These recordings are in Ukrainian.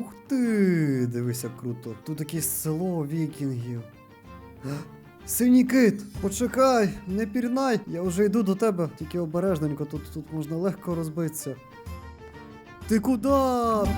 Ух ти! Дивися круто. Тут якесь село вікінгів. Синій кит, почекай, не пірнай, я вже йду до тебе, тільки обережненько, тут, тут можна легко розбитися. Ти куди?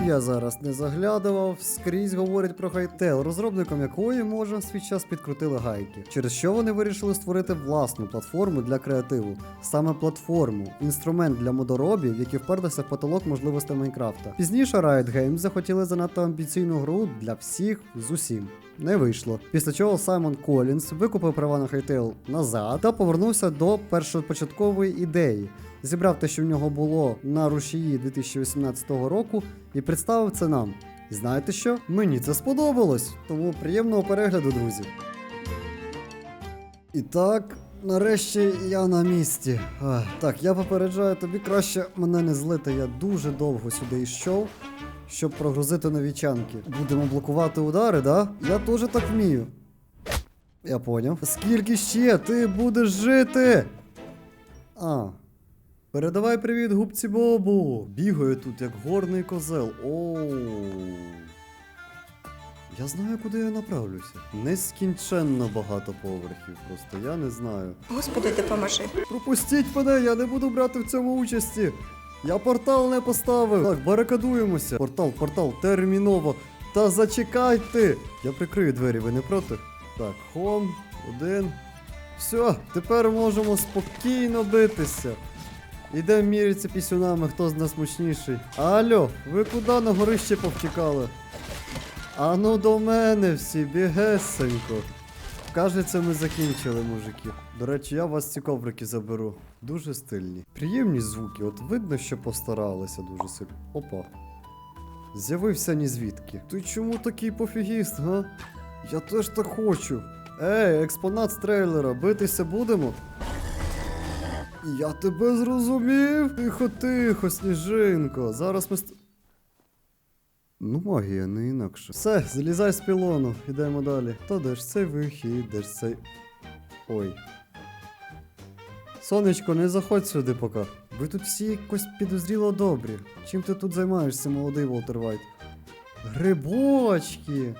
Я зараз не заглядував. Скрізь говорять про Хайтел, розробником якої може в свій час підкрутили гайки. Через що вони вирішили створити власну платформу для креативу. Саме платформу, інструмент для модоробів, які вперлися в потолок можливостей Майнкрафта. Пізніше Riot Games захотіли занадто амбіційну гру для всіх з усім. Не вийшло. Після чого Саймон Колінс викупив права на Hytale назад та повернувся до першопочаткової ідеї. Зібрав те, що в нього було на рушії 2018 року, і представив це нам. І знаєте що? Мені це сподобалось. Тому приємного перегляду, друзі. І так, нарешті я на місці. Ах, так, я попереджаю, тобі краще мене не злити. Я дуже довго сюди йшов, щоб прогрузити нові чанки. Будемо блокувати удари, да? Я теж так вмію. Я поняв. Скільки ще ти будеш жити? А. Передавай привіт губці Бобу. Бігаю тут як горний козел. Оу. Я знаю, куди я направлюся. Нескінченно багато поверхів, просто я не знаю. Господи, допоможи. Пропустіть мене, я не буду брати в цьому участі. Я портал не поставив. Так, барикадуємося. Портал, портал, терміново. Та зачекайте. Я прикрию двері, ви не проти? Так, хом, один. Все, тепер можемо спокійно битися. Ідемо міряться пісюнами, хто з нас мощніший. Алло, ви куди на горище повтікали? Ану до мене всі, бігесенько. Кажеться, ми закінчили, мужики. До речі, я вас ці коврики заберу. Дуже стильні. Приємні звуки, от видно, що постаралися дуже сильно. Опа. З'явився ні звідки. Ти чому такий пофігіст, га? Я теж так хочу. Ей, експонат з трейлера, битися будемо? Я тебе зрозумів. Тихо, тихо, сніжинко. Зараз ми. Ну, магія, не інакше. Все, злізай з пілону, ідемо далі. Та де ж цей вихід, де ж цей. Ой. Сонечко, не заходь сюди поки. Ви тут всі якось підозріло добрі. Чим ти тут займаєшся, молодий Волтер Вайт? Грибочки!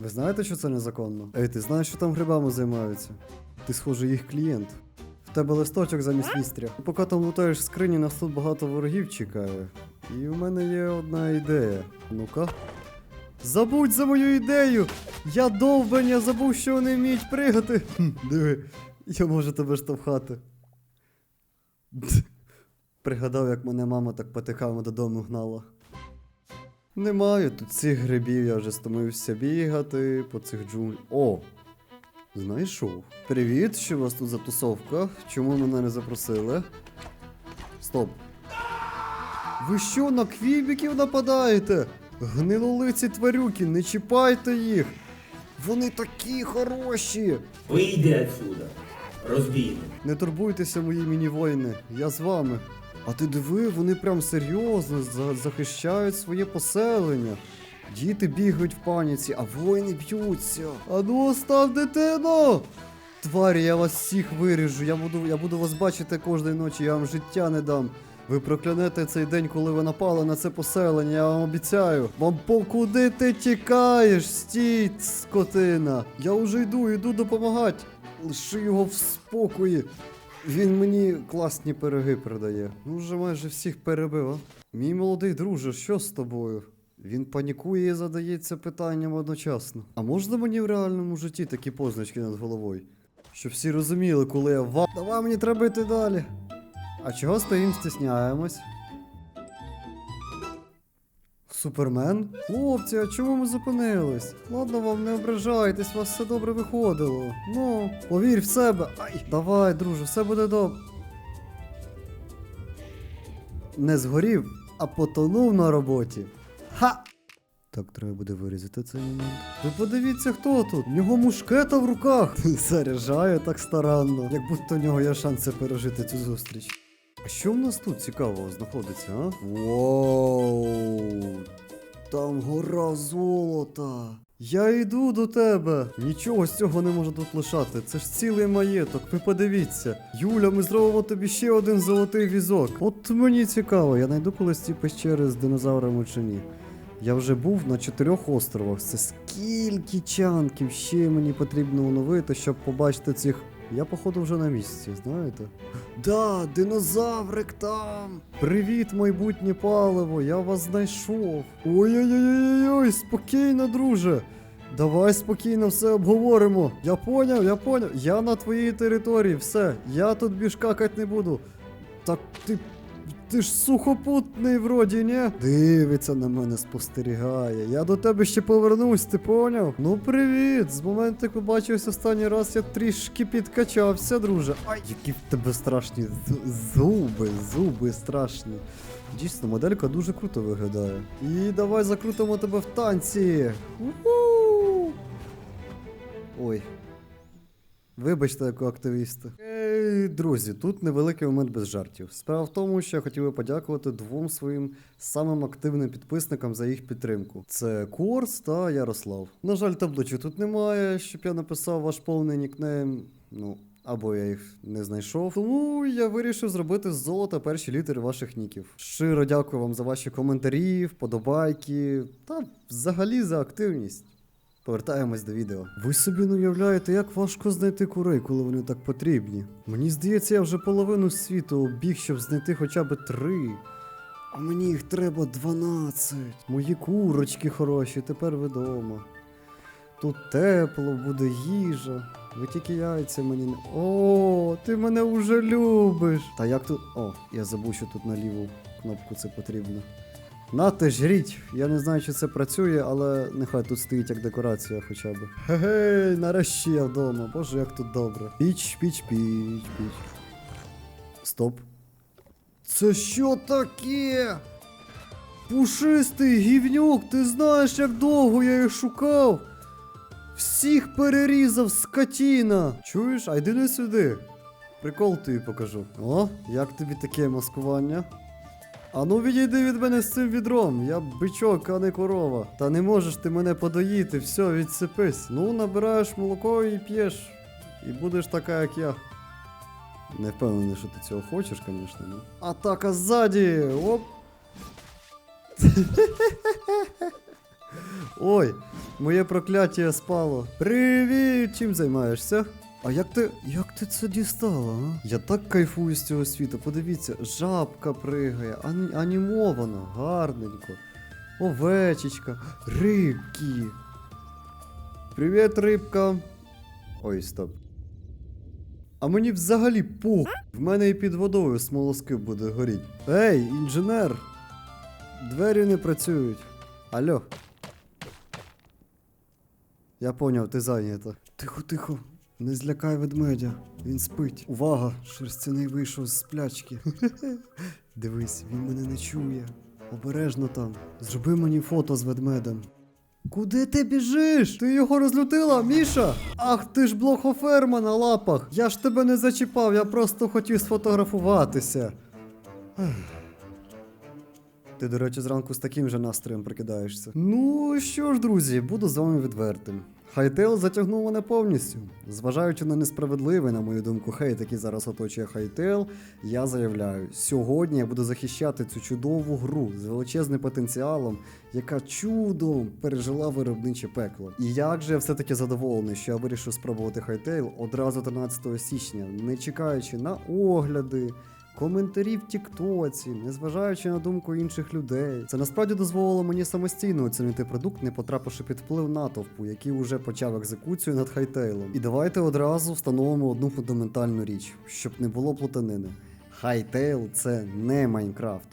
Ви знаєте, що це незаконно? Ей, ти знаєш, що там грибами займаються? Ти, схоже, їх клієнт. В тебе листочок замість вістря. Поки там лутаєш скрині, нас тут багато ворогів чекає. І в мене є одна ідея. Ну-ка. Забудь за мою ідею! Я довбень, я забув, що вони вміють пригати. Хм, диви, я можу тебе штовхати. Пригадав, як мене мама так потиками додому гнала. Немає тут цих грибів, я вже стомився бігати по цих джунглях. О! Знайшов. Привіт, що у вас тут за тусовка? Чому мене не запросили? Стоп. Ви що, на квібіків нападаєте? Гнилолиці тварюки, не чіпайте їх! Вони такі хороші! Вийди отсюда, розбійник. Не турбуйтеся, мої міні-воїни, я з вами. А ти диви, вони прям серйозно за- захищають своє поселення. Діти бігають в паніці, а воїни б'ються. Ану, остав дитину! Тварі, я вас всіх виріжу, я буду, я буду вас бачити кожної ночі, я вам життя не дам. Ви проклянете цей день, коли ви напали на це поселення, я вам обіцяю. Вам по куди ти тікаєш? Стій, скотина. Я вже йду, йду допомагати. Лиши його в спокої. Він мені класні пироги продає. Ну, вже майже всіх перебив, а? Мій молодий друже, що з тобою? Він панікує і задається питанням одночасно. А можна мені в реальному житті такі позначки над головою? Щоб всі розуміли, коли я ва. Давай мені треба йти далі. А чого стоїм, стісняємось? Супермен? Хлопці, а чому ми зупинились? Ладно вам, не ображайтесь, у вас все добре виходило. Ну, повір в себе. Ай, давай, друже, все буде добре. Не згорів, а потонув на роботі. Ха! Так, треба буде вирізати цей момент. Ви подивіться, хто тут. В нього мушкета в руках. Заряджає так старанно, як будто в нього є шанси пережити цю зустріч. А що в нас тут цікавого знаходиться, а? Воу! Там гора золота. Я йду до тебе. Нічого з цього не можу тут лишати. Це ж цілий маєток. Ви подивіться. Юля, ми зробимо тобі ще один золотий візок. От мені цікаво, я знайду колись ці пещери з динозаврами чи ні. Я вже був на чотирьох островах. Це скільки чанків ще мені потрібно оновити, щоб побачити цих. Я, походу, вже на місці, знаєте? Да, динозаврик там! Привіт, майбутнє паливо, я вас знайшов. Ой-ой-ой-ой, спокійно, друже. Давай спокійно все обговоримо. Я поняв, я поняв. Я на твоїй території, все. Я тут більш не буду. Так ти. Ти ж сухопутний вроді, ні? Дивиться на мене, спостерігає. Я до тебе ще повернусь, ти поняв? Ну привіт! З моменту, як побачився останній раз, я трішки підкачався, друже. Ай, які в тебе страшні зуби, зуби страшні. Дійсно, моделька дуже круто виглядає. І давай закрутимо тебе в танці. Уху! Ой. Вибачте, як у Друзі, тут невеликий момент без жартів. Справа в тому, що я хотів би подякувати двом своїм самим активним підписникам за їх підтримку. Це Корс та Ярослав. На жаль, табличок тут немає, щоб я написав ваш повний нікнейм. Ну, або я їх не знайшов. Тому я вирішив зробити з золота перші літери ваших ніків. Щиро дякую вам за ваші коментарі, вподобайки та взагалі за активність. Повертаємось до відео. Ви собі не уявляєте, як важко знайти курей, коли вони так потрібні. Мені здається, я вже половину світу обіг, щоб знайти хоча б три. А мені їх треба 12. Мої курочки хороші, тепер ви. Тут тепло, буде їжа. Ви тільки яйця мені не. О, ти мене вже любиш. Та як тут. О, я забув, що тут на ліву кнопку це потрібно. Нате жріть. Я не знаю, чи це працює, але нехай тут стоїть як декорація хоча б. Гей, нарешті я вдома. Боже, як тут добре. Піч, піч, піч, піч. Стоп. Це що таке? Пушистий гівнюк, ти знаєш, як довго я їх шукав? Всіх перерізав скотіна. Чуєш, а йди не сюди. Прикол тобі покажу. О, як тобі таке маскування? А ну відійди від мене з цим відром, я бичок, а не корова. Та не можеш ти мене подоїти, все, відсипись. Ну, набираєш молоко і п'єш. І будеш така, як я. Не впевнений, що ти цього хочеш, звісно, ну. Атака ззаді! Оп! Ой, моє прокляття спало. Привіт! Чим займаєшся? А як ти. як ти це дістала, а? Я так кайфую з цього світу. Подивіться, жабка пригає, ані, анімовано, гарненько. Овечечка, рибки. Привіт, рибка. Ой, стоп. А мені взагалі пух. В мене і під водою смолоскип буде горіть. Ей, інженер! Двері не працюють. Алло. Я поняв, ти зайнята. Тихо, тихо. Не злякай ведмедя. Він спить. Увага! Шерстяний вийшов з сплячки. Дивись, він мене не чує. Обережно там. Зроби мені фото з ведмедем. Куди ти біжиш? Ти його розлютила, Міша? Ах, ти ж блохоферма на лапах. Я ж тебе не зачіпав, я просто хотів сфотографуватися. Ех. Ти, до речі, зранку з таким же настроєм прикидаєшся. Ну що ж, друзі, буду з вами відвертим. Хайтейл затягнув мене повністю. Зважаючи на несправедливий, на мою думку, хейт, який зараз оточує Хайтейл, я заявляю, сьогодні я буду захищати цю чудову гру з величезним потенціалом, яка чудом пережила виробниче пекло. І як же я все-таки задоволений, що я вирішив спробувати Хайтейл одразу 13 січня, не чекаючи на огляди. Коментарі в Тіктоці, незважаючи на думку інших людей, це насправді дозволило мені самостійно оцінити продукт, не потрапивши під вплив натовпу, який уже почав екзекуцію над хайтейлом. І давайте одразу встановимо одну фундаментальну річ, щоб не було плутанини. Хайтейл це не Майнкрафт.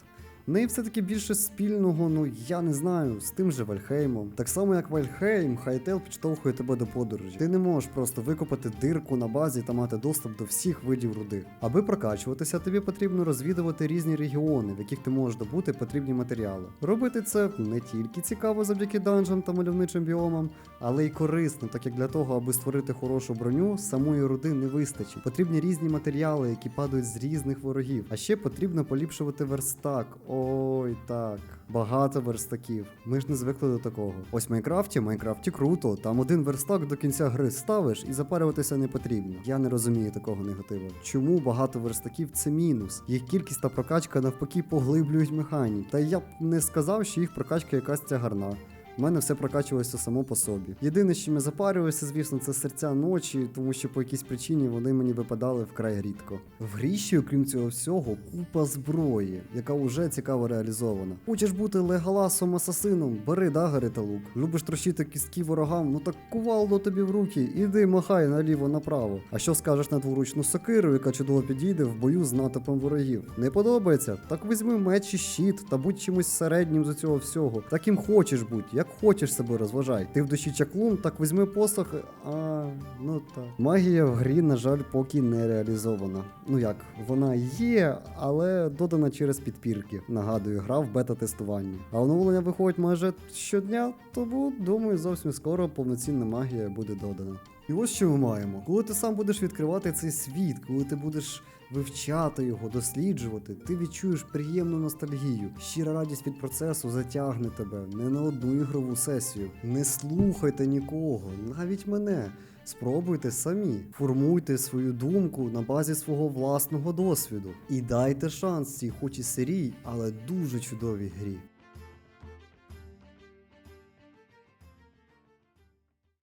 Неї все-таки більше спільного, ну я не знаю, з тим же Вальхеймом. Так само, як Вальхейм, Хайтейл підштовхує тебе до подорожі. Ти не можеш просто викопати дирку на базі та мати доступ до всіх видів руди. Аби прокачуватися, тобі потрібно розвідувати різні регіони, в яких ти можеш добути потрібні матеріали. Робити це не тільки цікаво завдяки данжам та мальовничим біомам, але й корисно, так як для того, аби створити хорошу броню, самої руди не вистачить. Потрібні різні матеріали, які падають з різних ворогів. А ще потрібно поліпшувати верстак, Ой, так. Багато верстаків. Ми ж не звикли до такого. Ось в Майнкрафті, в Майнкрафті круто. Там один верстак до кінця гри ставиш і запарюватися не потрібно. Я не розумію такого негативу. Чому багато верстаків це мінус? Їх кількість та прокачка навпаки поглиблюють механік. Та я б не сказав, що їх прокачка якась тягарна. У мене все прокачувалося само по собі. Єдине, що я запарювався, звісно, це серця ночі, тому що по якійсь причині вони мені випадали вкрай рідко. В грі ще, окрім цього всього, купа зброї, яка вже цікаво реалізована. Хочеш бути леголасом асасином, бери дагери та лук. Любиш трощити кістки ворогам, ну так кувалдо тобі в руки, іди махай наліво направо. А що скажеш на дворучну сокиру, яка чудово підійде в бою з натовпом ворогів? Не подобається? Так візьми меч і щит та будь чимось середнім з цього всього. Таким хочеш будь, як хочеш себе розважай. Ти в душі чаклун, так візьми посох. А, ну так. Магія в грі, на жаль, поки не реалізована. Ну як, вона є, але додана через підпірки. Нагадую, гра в бета-тестуванні. А оновлення виходить майже щодня, тому думаю, зовсім скоро повноцінна магія буде додана. І ось що ми маємо. Коли ти сам будеш відкривати цей світ, коли ти будеш вивчати його, досліджувати, ти відчуєш приємну ностальгію. Щира радість від процесу затягне тебе не на одну ігрову сесію. Не слухайте нікого, навіть мене. Спробуйте самі, формуйте свою думку на базі свого власного досвіду і дайте шанс цій хоч і сирій, але дуже чудовій грі.